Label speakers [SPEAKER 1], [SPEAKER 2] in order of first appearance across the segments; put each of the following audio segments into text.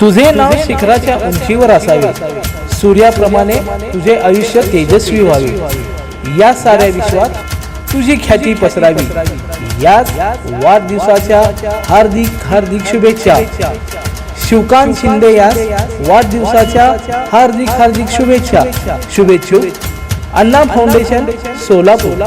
[SPEAKER 1] तुझे नाव शिखराच्या उंचीवर असावे. सूर्याप्रमाणे तुझे आयुष्य तेजस्वी व्हावे. या साऱ्या विश्वात तुझी ख्याती पसरावी. याच वाढदिवसाच्या हार्दिक हार्दिक शुभेच्छा. शिवकांत शिंदे यास वाढदिवसाच्या हार्दिक हार्दिक शुभेच्छा. शुभेच्छुक अण्णा फाउंडेशन सोलापूर.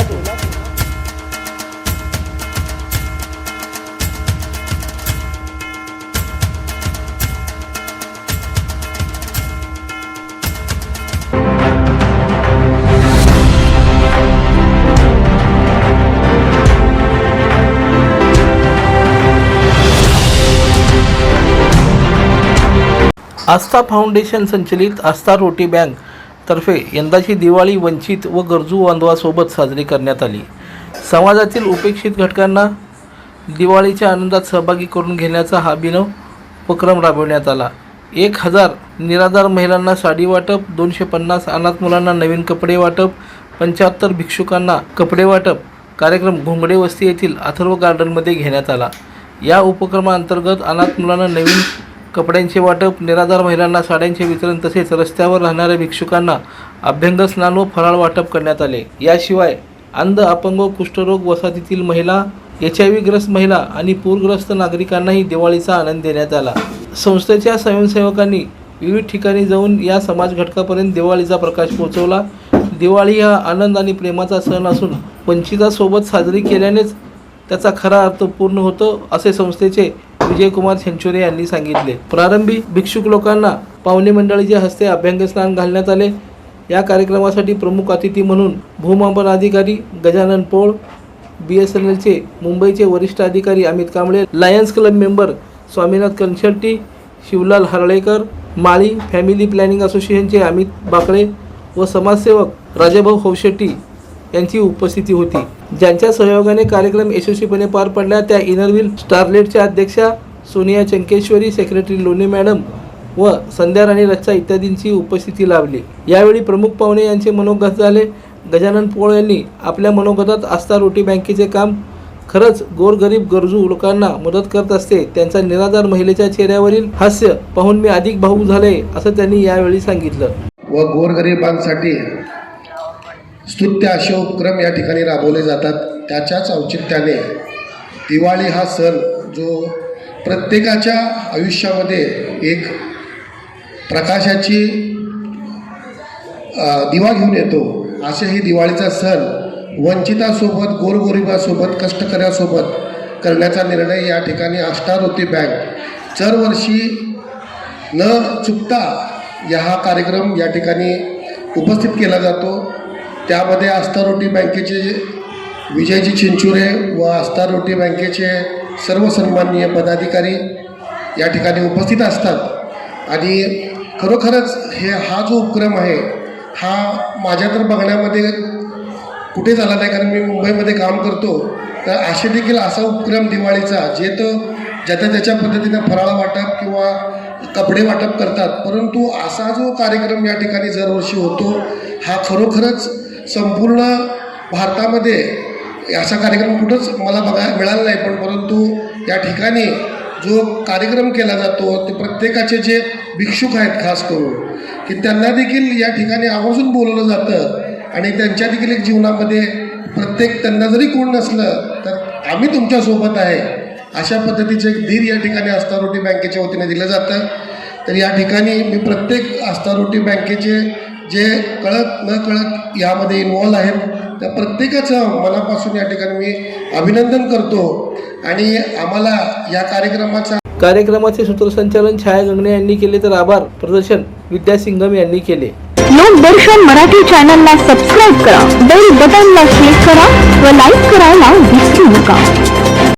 [SPEAKER 1] आस्था फाउंडेशन संचलित आस्था रोटी बँक तर्फे यंदाची दिवाळी वंचित व गरजू बांधवासोबत साजरी करण्यात आली. समाजातील उपेक्षित घटकांना दिवाळीच्या आनंदात सहभागी करून घेण्याचा हा अभिनव उपक्रम राबवण्यात आला. एक हजार निराधार महिलांना साडी वाटप दोनशे पन्नास अनाथ मुलांना नवीन कपडे वाटप पंच्याहत्तर भिक्षुकांना कपडे वाटप कार्यक्रम घोंगडे वस्ती येथील अथर्व गार्डनमध्ये घेण्यात आला. या उपक्रमाअंतर्गत अनाथ मुलांना नवीन कपड्यांचे वाटप निराधार महिलांना साड्यांचे वितरण तसेच रस्त्यावर राहणाऱ्या भिक्षुकांना अभ्यंग स्नान व फराळ वाटप करण्यात आले. याशिवाय अंध अपंग कुष्ठरोग वसाहतीतील महिला एच आय व्ही ग्रस्त महिला आणि पूरग्रस्त नागरिकांनाही दिवाळीचा आनंद देण्यात आला. संस्थेच्या स्वयंसेवकांनी विविध ठिकाणी जाऊन या समाज घटकापर्यंत दिवाळीचा प्रकाश पोहोचवला. दिवाळी हा आनंद आणि प्रेमाचा सण असून वंचितासोबत साजरी केल्यानेच त्याचा खरा अर्थ पूर्ण होतो असे संस्थेचे विजयकुमार सेंचुरे यांनी सांगितले प्रारंभी भिक्षुक लोकांना पाहुणे मंडळीच्या हस्ते अभ्यंग स्नान घालण्यात आले. या कार्यक्रमासाठी प्रमुख अतिथी म्हणून भूमापन अधिकारी Gajanan Pol B S N एलचे मुंबईचे वरिष्ठ अधिकारी Amit Kamble lions club member Swaminath Kanshetti Shivlal Harlekar Mali family planning असोसिएशनचे अमित बाकळे व समाजसेवक राजाभाऊ हौशेट्टी यांची उपस्थिती होती. ज्यांच्या सहयोगाने कार्यक्रम यशस्वीपणे पार पडला त्या इनरव्हील स्टारलेटच्या अध्यक्षा सोनिया चंकेश्वरी सेक्रेटरी लोणे मॅडम व संध्या राणी रच्चा इत्यादींची उपस्थिती लाभली. यावेळी प्रमुख पाहुणे यांचे मनोगत झाले. गजानन पोळ यांनी आपल्या मनोगतात आस्था रोटी बँकेचे काम खरंच गोरगरीब गरजू लोकांना मदत करत असते त्यांचा निराधार महिलेच्या चेहऱ्यावरील हास्य पाहून मी अधिक भावूक झाले असं त्यांनी यावेळी सांगितलं.
[SPEAKER 2] व गोरगरिबांसाठी स्तुत्य असे उपक्रम या ठिकाणी राबवले जातात. त्याच्याच औचित्याने दिवाळी हा सण जो प्रत्येकाच्या आयुष्यामध्ये एक प्रकाशाची दिवा घेऊन येतो. असे हे दिवाळीचा सण वंचितासोबत गोरगोरिबासोबत कष्टकऱ्यासोबत करण्याचा निर्णय या ठिकाणी अष्टारोती बँक दरवर्षी न चुकता या हा कार्यक्रम या ठिकाणी उपस्थित केला जातो. त्यामध्ये आस्था रोटी बँकेचे विजयजी चिंचुरे व आस्था रोटी बँकेचे सर्व सन्माननीय पदाधिकारी या ठिकाणी उपस्थित असतात. आणि खरोखरच हे हा जो उपक्रम आहे हा माझ्या तर बघण्यामध्ये कुठे झाला नाही कारण मी मुंबईमध्ये काम करतो तर असे देखील असा उपक्रम दिवाळीचा जे तो ज्याच्या त्याच्या पद्धतीनं फराळ वाटप किंवा कपडे वाटप करतात परंतु असा जो कार्यक्रम या ठिकाणी दरवर्षी होतो हा खरोखरच संपूर्ण भारतामध्ये असा कार्यक्रम कुठंच मला बघायला मिळाला नाही पण परंतु या ठिकाणी जो कार्यक्रम केला जातो ते प्रत्येकाचे जे भिक्षुक आहेत खास करून की त्यांना देखील या ठिकाणी आवर्जून बोलवलं जातं आणि त्यांच्या देखील एक जीवनामध्ये प्रत्येक त्यांना जरी कोण नसलं तर आम्ही तुमच्यासोबत आहे अशा पद्धतीचे एक धीर या ठिकाणी आस्था रोटी बँकेच्या वतीने दिलं जातं. तर या ठिकाणी मी प्रत्येक आस्था रोटी बँकेचे जे कळत न कळत यामध्ये इन्वॉल्व आहेत त्या प्रत्येकाचं मनापासून या ठिकाणी मी अभिनंदन करतो. आणि आम्हाला या कार्यक्रमाचा
[SPEAKER 1] कार्यक्रमाचे सूत्रसंचालन छाया गंगणे यांनी केले तर आभार. प्रदर्शन विद्या सिंगम यांनी केले.
[SPEAKER 3] लोकदर्शन मराठी चॅनलला सबस्क्राईब करा. बेल बटनला क्लिक करा व लाईक करायला विसरू नका.